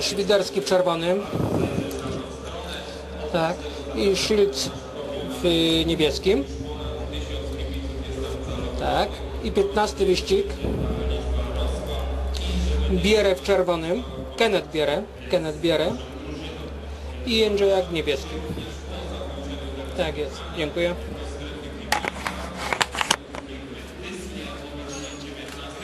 Świderski w czerwonym. Tak. I Shields w niebieskim. Tak. I 15 wyścig. Bierę w czerwonym. Kenneth bierę. Kenneth bierę. I Jędrzejak w niebieskim. Tak jest. Dziękuję.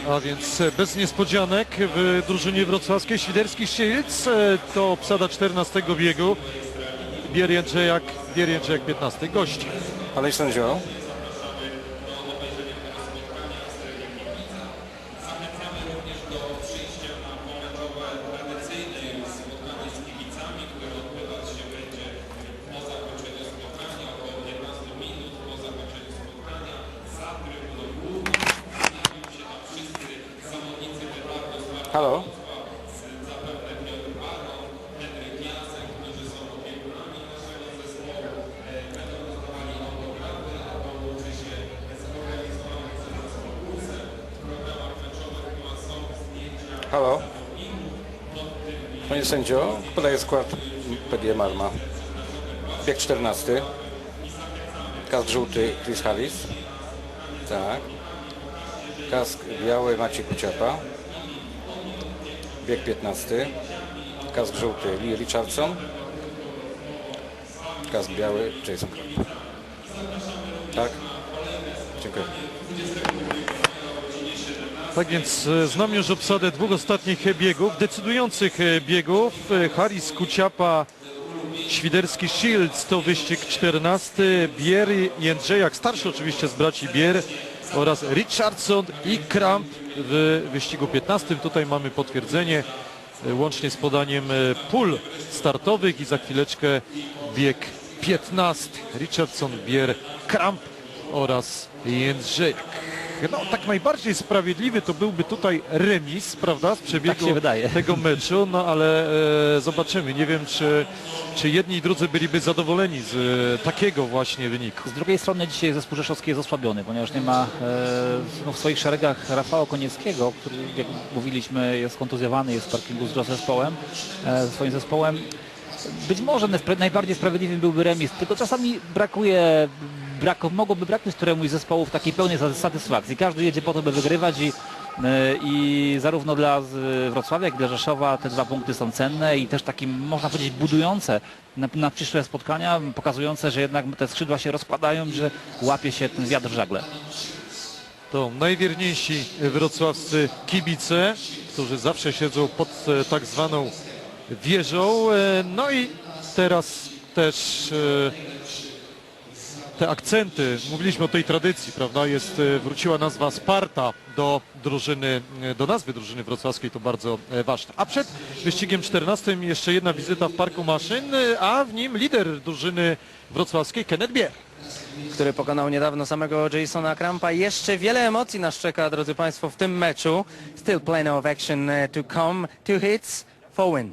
A więc e, bez niespodzianek w drużynie wrocławskiej Świderski Shields e, to obsada 14 biegu. Bier Jędrzejak, Bier Jędrzejak 15 gości. Panie sędzio, Halo? Halo? Panie sędzio, podaję skład PG Marma. Bieg 14. Kask żółty Chris Harris. Tak. Kask biały Maciej Kuciapa. Bieg 15. Kask żółty Lee Richardson. Kask biały Jason Clark. Tak? Dziękuję. Tak więc e, znamy już obsadę dwóch ostatnich biegów, decydujących e, biegów. E, Haris Kuciapa, Świderski Shields to wyścig 14. Bier Jędrzejak, starszy oczywiście z braci Bier oraz Richardson i Kramp w wyścigu 15. Tutaj mamy potwierdzenie e, łącznie z podaniem e, pól startowych i za chwileczkę bieg 15. Richardson, Bier, Kramp oraz Jędrzejak. No tak najbardziej sprawiedliwy to byłby tutaj remis, prawda, z przebiegu Tak tego meczu, no ale e, zobaczymy. Nie wiem, czy, czy jedni i drudzy byliby zadowoleni z e, takiego właśnie wyniku. Z drugiej strony dzisiaj zespół rzeszowski jest osłabiony, ponieważ nie ma e, no, w swoich szeregach Rafała Konieckiego, który jak mówiliśmy jest kontuzjowany, jest w parkingu z zespołem, e, ze swoim zespołem. Być może najbardziej sprawiedliwym byłby remis, tylko czasami brakuje, brak, mogłoby braknąć któremuś z zespołów takiej pełnej sa- satysfakcji. Każdy jedzie po to, by wygrywać i, e, i zarówno dla Wrocławia, jak i dla Rzeszowa te dwa punkty są cenne i też takim, można powiedzieć, budujące na, na przyszłe spotkania, pokazujące, że jednak te skrzydła się rozkładają, że łapie się ten wiatr w żagle. To najwierniejsi wrocławscy kibice, którzy zawsze siedzą pod e, tak zwaną wieżą. E, No i teraz też te akcenty, mówiliśmy o tej tradycji, prawda, jest, e, wróciła nazwa Sparta do drużyny, e, do nazwy drużyny wrocławskiej, to bardzo e, ważne. A przed wyścigiem 14 jeszcze jedna wizyta w Parku Maszyn, a w nim lider drużyny wrocławskiej Kenneth Bier. który pokonał niedawno samego Jasona Krampa. Jeszcze wiele emocji nas czeka, drodzy Państwo, w tym meczu. Still plenty of action to come. Two hits, four win.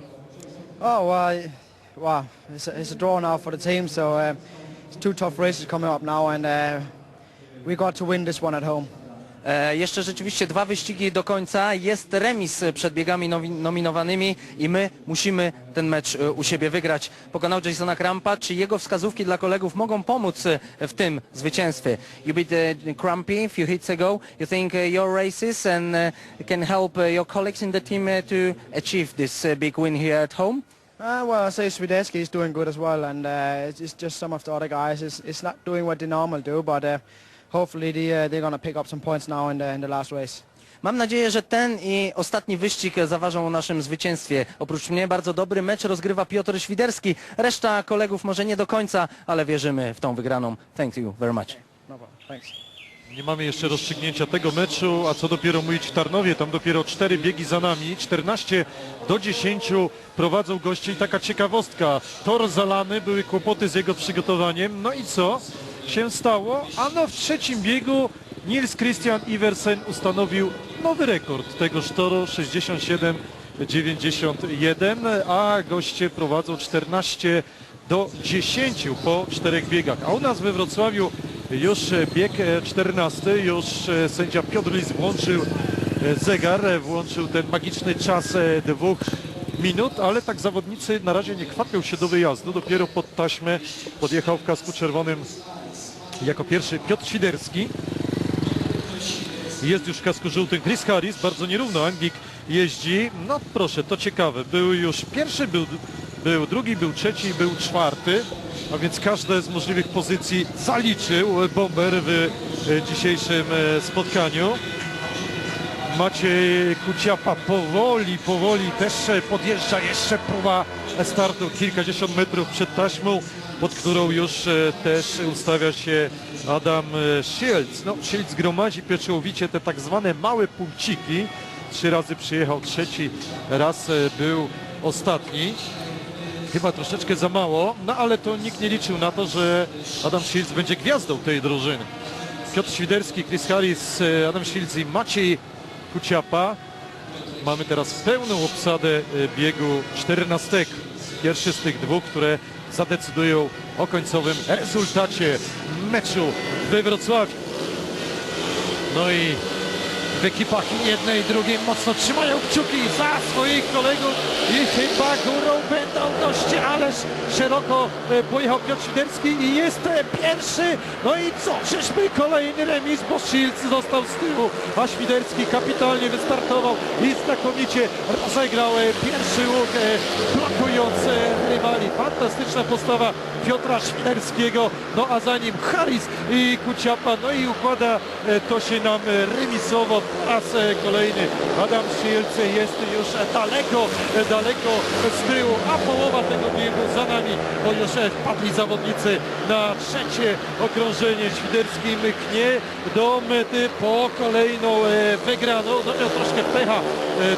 Oh well, well, it's a, it's a draw now for the team, so uh, two tough races coming up now, and uh, we got to win this one at home. E, jeszcze rzeczywiście dwa wyścigi do końca. Jest remis przed biegami nowi- nominowanymi i my musimy ten mecz e, u siebie wygrać. Pokonał Jasona Krampa. Czy jego wskazówki dla kolegów mogą pomóc e, w tym zwycięstwie? You beat uh, a few hits ago. You think uh, your races and uh, can help uh, your colleagues in the team uh, to achieve this uh, big win here at home? Uh, well, I say is doing good as well, and uh, it's, it's just some of the other guys. It's, it's not doing what they do, but uh, hopefully they, uh, they're going to pick up some points now in the, in the last race. Mam nadzieję, że ten i ostatni wyścig zaważą o naszym zwycięstwie. Oprócz mnie bardzo dobry mecz rozgrywa Piotr Świderski. Reszta kolegów może nie do końca, ale wierzymy w tą wygraną. Thank you very much. No problem. Thanks. Nie mamy jeszcze rozstrzygnięcia tego meczu, a co dopiero mówić w Tarnowie, tam dopiero cztery biegi za nami, 14 do 10 prowadzą goście i taka ciekawostka, tor zalany, były kłopoty z jego przygotowaniem, no i co się stało? Ano w trzecim biegu Nils Christian Iversen ustanowił nowy rekord tegoż toru 67-91, a goście prowadzą 14 do 10 po czterech biegach. A u nas we Wrocławiu już e, bieg e, 14, już e, sędzia Piotr Lis włączył e, zegar, e, włączył ten magiczny czas e, dwóch minut, ale tak zawodnicy na razie nie kwapią się do wyjazdu. Dopiero pod taśmę podjechał w kasku czerwonym jako pierwszy Piotr Świderski. Jest już w kasku żółtym Chris Harris, bardzo nierówno Anglik jeździ. No proszę, to ciekawe. Był już pierwszy, był, był drugi, był trzeci, był czwarty. A więc każde z możliwych pozycji zaliczył Bomber w e, dzisiejszym e, spotkaniu. Maciej Kuciapa powoli, powoli też e, podjeżdża, jeszcze próba startu kilkadziesiąt metrów przed taśmą, pod którą już e, też ustawia się Adam e, Shields. No, Shields gromadzi pieczołowicie te tak zwane małe punkciki. Trzy razy przyjechał, trzeci raz e, był ostatni. Chyba troszeczkę za mało, no ale to nikt nie liczył na to, że Adam Shields będzie gwiazdą tej drużyny. Piotr Świderski, Chris Harris, e, Adam Shields i Maciej Kuciapa. Mamy teraz pełną obsadę e, biegu 14. Pierwszy z tych dwóch, które zadecydują o końcowym rezultacie meczu we Wrocławiu. No i w ekipach jednej i drugiej mocno trzymają kciuki za swoich kolegów i chyba górą będą dość, ależ szeroko e, pojechał Piotr Świderski i jest e, pierwszy. No i co? Czyżby kolejny remis, bo Shields został z tyłu, a Świderski kapitalnie wystartował i znakomicie rozegrał e, pierwszy łuk, blokując rywali. Fantastyczna postawa Piotra Świderskiego, no a za nim Harris i Kuciapa, no i układa to się nam remisowo po raz e, kolejny. Adam Shields jest już daleko, e, daleko z tyłu, a połowa tego biegu za nami, bo już e, wpadli zawodnicy na trzecie okrążenie. Świderski mknie do mety po kolejną wygraną. No miał troszkę pecha,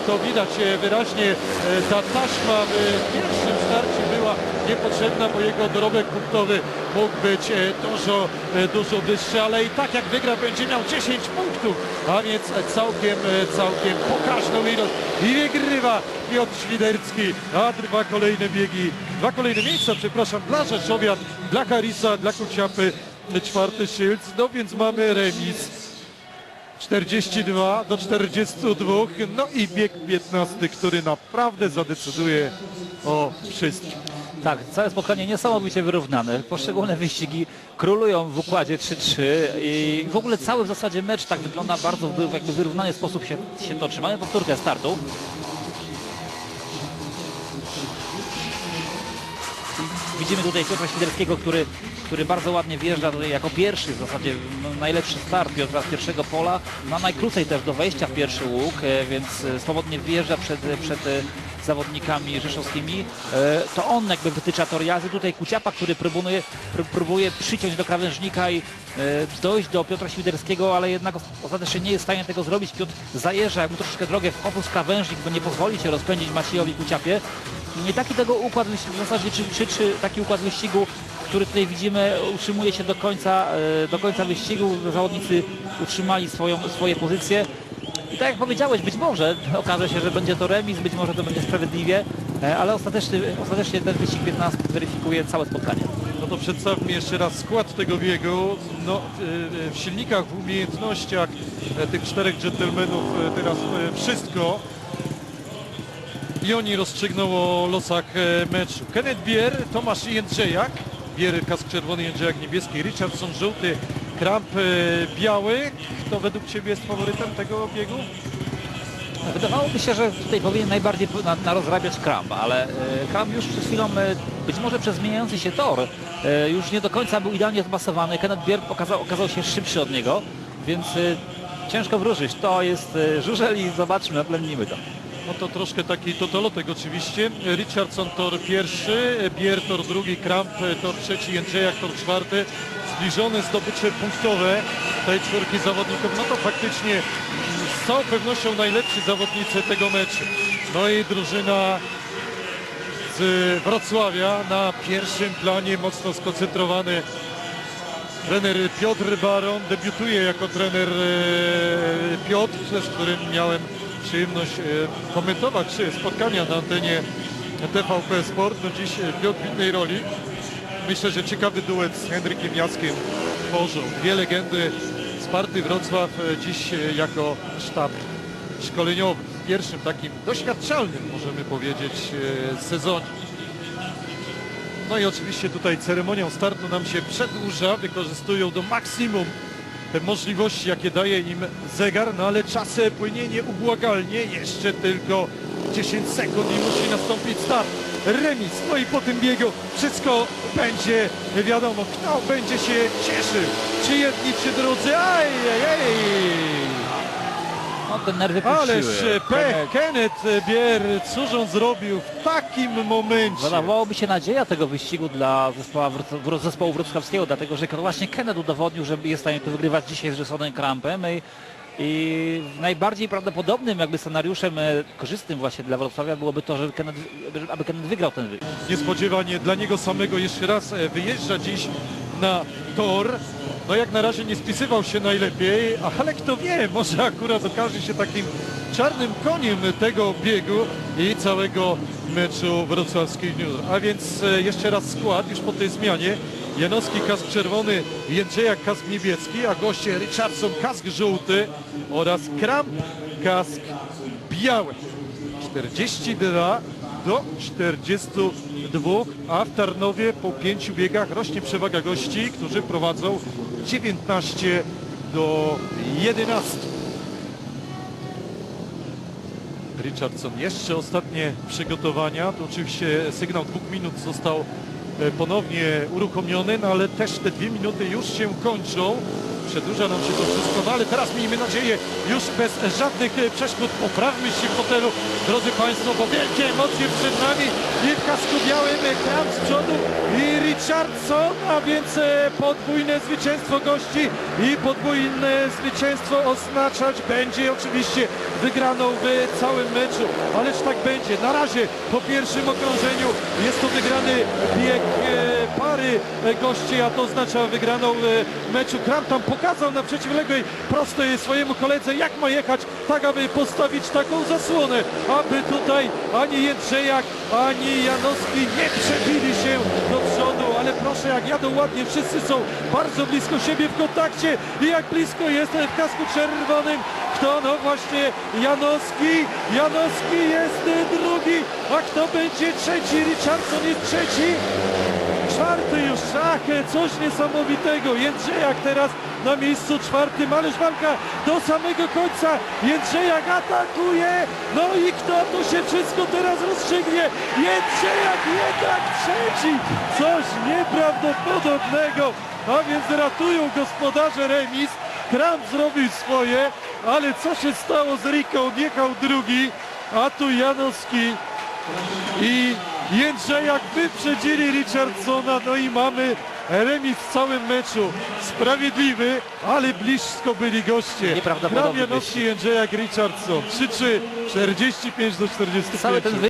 to widać wyraźnie. Ta taśma w pierwszym starcie niepotrzebna, bo jego dorobek punktowy mógł być e, dużo, e, dużo wyższy, ale i tak jak wygra będzie miał 10 punktów, a więc całkiem, e, całkiem pokaźną ilość i wygrywa Piotr Świderski, a dwa kolejne biegi, dwa kolejne miejsca, przepraszam, dla Rzeszowian, dla Harisa, dla Kuciapy, czwarty Shields, no więc mamy remis. 42 do 42, no i bieg 15, który naprawdę zadecyduje o wszystkim. Tak, całe spotkanie niesamowicie wyrównane. Poszczególne wyścigi królują w układzie 3-3 i w ogóle cały w zasadzie mecz tak wygląda bardzo w jakby wyrównany sposób się, się toczy. Mamy powtórkę startu. Widzimy tutaj Piotra Świderskiego, który, który bardzo ładnie wjeżdża tutaj jako pierwszy w zasadzie no, najlepszy start Piotra z pierwszego pola. Ma najkrócej też do wejścia w pierwszy łuk, e, więc e, swobodnie wjeżdża przed, przed e, zawodnikami rzeszowskimi. E, To on jakby wytycza tor jazdy. Tutaj Kuciapa, który próbuje, pró- próbuje przyciąć do krawężnika i e, dojść do Piotra Świderskiego, ale jednak ostatecznie nie jest w stanie tego zrobić. Piotr zajeżdża jakby troszeczkę drogę w obóz krawężnik, by nie pozwoli się rozpędzić Maciejowi Kuciapie. Nie taki tego układ w zasadzie, czy, czy, czy taki układ wyścigu, który tutaj widzimy, utrzymuje się do końca, e, do końca wyścigu. Zawodnicy utrzymali swoją, swoje pozycje. Tak jak powiedziałeś, być może okaże się, że będzie to remis, być może to będzie sprawiedliwie, e, ale ostatecznie, ostatecznie ten wyścig 15 weryfikuje całe spotkanie. No to przedstawmy jeszcze raz skład tego biegu. No, w, w silnikach, w umiejętnościach e, tych czterech dżentelmenów e, teraz e, wszystko. I oni rozstrzygną o losach e, meczu. Kenneth Bier, Tomasz Jędrzejak, Bier kask czerwony, Jędrzejak niebieski, Richardson żółty, Kramp e, biały. Kto według Ciebie jest faworytem tego biegu? Wydawałoby się, że tutaj powinien najbardziej na, narozrabiać Kramp, ale Kramp już przed chwilą, e, być może przez zmieniający się tor, już nie do końca był idealnie zmasowany. Kenneth Bier okazał, okazał się szybszy od niego, więc ciężko wróżyć. To jest żużel i zobaczmy, naplemnimy to. No to troszkę taki totolotek oczywiście. Richardson tor pierwszy, Bier tor drugi, Kramp tor trzeci, Jędrzejak tor czwarty. Zbliżone zdobycze punktowe tej czwórki zawodników. No to faktycznie z całą pewnością najlepsi zawodnicy tego meczu. No i drużyna z Wrocławia na pierwszym planie mocno skoncentrowany Trener Piotr Baron debiutuje jako trener e, Piotr, z którym miałem przyjemność e, komentować e, spotkania na antenie TVP Sport. No dziś Piotr w innej roli. Myślę, że ciekawy duet z Henrykiem Jackiem tworzą. Dwie legendy Sparty Wrocław e, dziś e, jako sztab szkoleniowy. pierwszym takim doświadczalnym, możemy powiedzieć, e, sezonie. No i oczywiście tutaj ceremonią startu nam się przedłuża, wykorzystują do maksimum te możliwości, jakie daje im zegar, no ale czas płynie nieubłagalnie, jeszcze tylko 10 sekund i musi nastąpić start. Remis, no i po tym biegu wszystko będzie wiadomo, kto będzie się cieszył, czy jedni, czy drudzy, aj, aj, aj. No te nerwy Ależ puściły. e, pech, Kenneth Bier, cóż on zrobił w takim momencie. Wydawałoby się nadzieja tego wyścigu dla zespołu, Wroc- zespołu wrocławskiego, dlatego że właśnie Kenneth udowodnił, że jest w stanie to wygrywać dzisiaj z Jasonem Krampem i, i najbardziej prawdopodobnym jakby scenariuszem e, korzystnym właśnie dla Wrocławia byłoby to, żeby aby Kenneth wygrał ten wyścig. Niespodziewanie dla niego samego jeszcze raz e, wyjeżdża dziś na tor. No jak na razie nie spisywał się najlepiej, ale kto wie, może akurat okaże się takim czarnym koniem tego biegu i całego meczu wrocławskiej Junior. A więc e, jeszcze raz skład już po tej zmianie. Janowski kask czerwony, Jędrzejak kask niebieski, a goście Richardson kask żółty oraz Kramp kask biały. 42 do 42, a w Tarnowie po pięciu biegach rośnie przewaga gości, którzy prowadzą 19 do 11. Richardson jeszcze ostatnie przygotowania, to oczywiście sygnał dwóch minut został ponownie uruchomiony, no ale też te dwie minuty już się kończą. Przedłuża nam się to wszystko, no ale teraz miejmy nadzieję już bez żadnych e, przeszkód poprawmy się w fotelu, drodzy Państwo, bo wielkie emocje przed nami i w kasku białym e, Kram z przodu i Richardson, a więc e, podwójne zwycięstwo gości i podwójne zwycięstwo oznaczać będzie oczywiście wygraną w całym meczu, ależ tak będzie. Na razie po pierwszym okrążeniu jest to wygrany bieg pary gości, a to oznacza wygraną meczu. Kram tam pokazał na przeciwległej prostej swojemu koledze, jak ma jechać, tak aby postawić taką zasłonę, aby tutaj ani Jędrzejak, ani Janowski nie przebili się do przodu, ale proszę, jak jadą ładnie, wszyscy są bardzo blisko siebie w kontakcie i jak blisko jest w kasku czerwonym, kto? No właśnie Janowski, Janowski jest drugi, a kto będzie trzeci? Richardson jest trzeci, czwarty już, ach, coś niesamowitego, Jędrzejak teraz na miejscu czwartym, ależ walka do samego końca, Jędrzejak atakuje, no i kto to się wszystko teraz rozstrzygnie, Jędrzejak jednak trzeci, coś nieprawdopodobnego, a więc ratują gospodarze remis, Kram zrobił swoje, ale co się stało z Riką, jechał drugi, a tu Janowski i Jędrzejak wyprzedzili Richardsona, no i mamy remis w całym meczu. Sprawiedliwy, ale blisko byli goście. Nieprawdopodobny Kram Janowski, Jędrzejak, Richardson. 3-3, 45 do 45. Cały ten